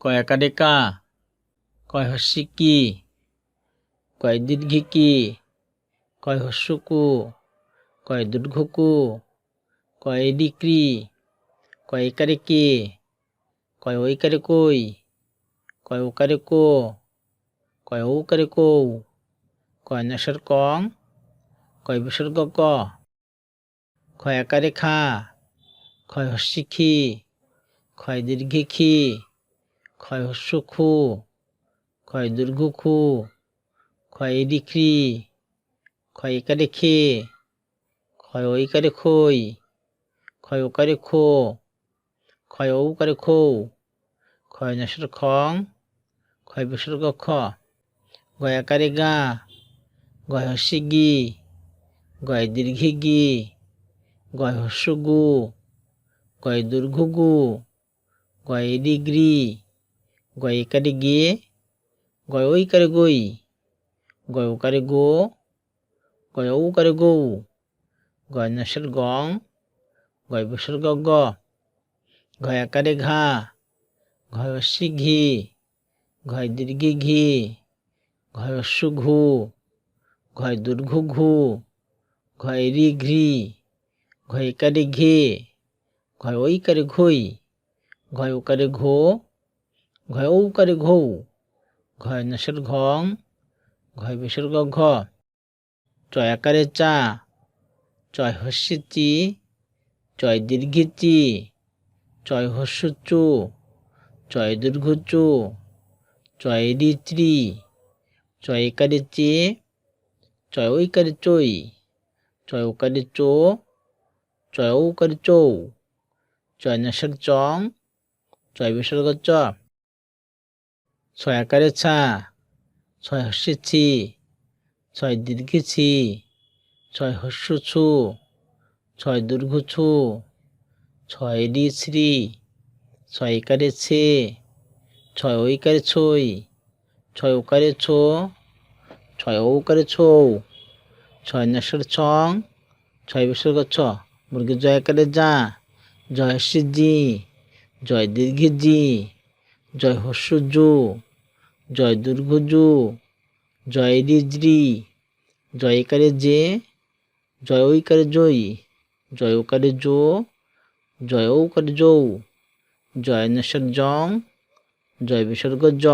কয় একারে কা কয় হস্যি কি কয় দীর্ঘি কয় হস্যু কু কয় দীর্ঘ কু কয় ডিক্রি কয় একারে কে কয় ঐকারে কই কয় ওকারে কো কয় ঔকারে কৌ কয় নেশার কং কয় বিসর্গ ক ক্ষয় আকারে খা ক্ষয় হস্যি খি ক্ষয় হস্য খু ক্ষয় দীর্ঘ খু ক্ষয় ডিক্রি ক্ষয় একারে খে ক্ষয় ঐকারে খই ক্ষয় ওকারে খো ক্ষয় ঔকারে খৌ ক্ষয় নেশার খং ক্ষয় বিসর্গ খ গয় আকারে গা গয় হস্যি গি গয় দীর্ঘে গি গয় হস্য গু গয় দীর্ঘ গু গয় ডিগ্রি গয় একারে গে গয় ঐকারে গই গয় ওকারে গো গয় ঔকারে গৌ গয় নেশার গং গয় বিসর্গ গ ঘয় আকারে ঘা ঘয় হস্যি ঘি ঘয় দীর্ঘে ঘি ঘয় হস্য ঘু ঘয় দুর্ঘ ঘু ঘয় রি ঘ্রি ঘয় একারে ঘে ঘয় ঐকারে ঘই ঘয় ওকারে ঘো ঘয় ঔকারে ঘৌ, ঘয় নেশার ঘং, ঘয় বিসর্গ ঘ, চয় আকারে চা, চয় হস্যি চি, চয় দীর্ঘে চি, চয় হস্য চয় দীর্ঘ চয় রি ত্রি, চয় একারে চে, চয় ঐকারে চই চয় ওকারে চো, চয় ঔকারে চৌ, চয় নেশার চং, চয় বিসর্গ চ। ছয় আকারে ছা, ছয় হস্যে ছি ছয় দীর্ঘে ছি ছয় হস্য ছু ছয় দীর্ঘ ছু ছয় রি শ্রী ছয় একারে ছে, ছয় ঐকারে ছই ছয় ওকারে ছো, ছয় ঔকারে ছৌ, ছয় নেশার ছং, ছয় বিসর্গ ছ, মুরগির জয় আকারে যা, জয় হস্যে জি, জয় দীর্ঘে জি, জয় হস্য জু জয় দুর্গজ, জয় রিজ্রি জয় যে জে, জয় ঐকারে জয়ী, জয় ওকারে জো, জয় ঔকারে জৌ, জয় নেশ্বর জং, জয় বিসর্গ জ।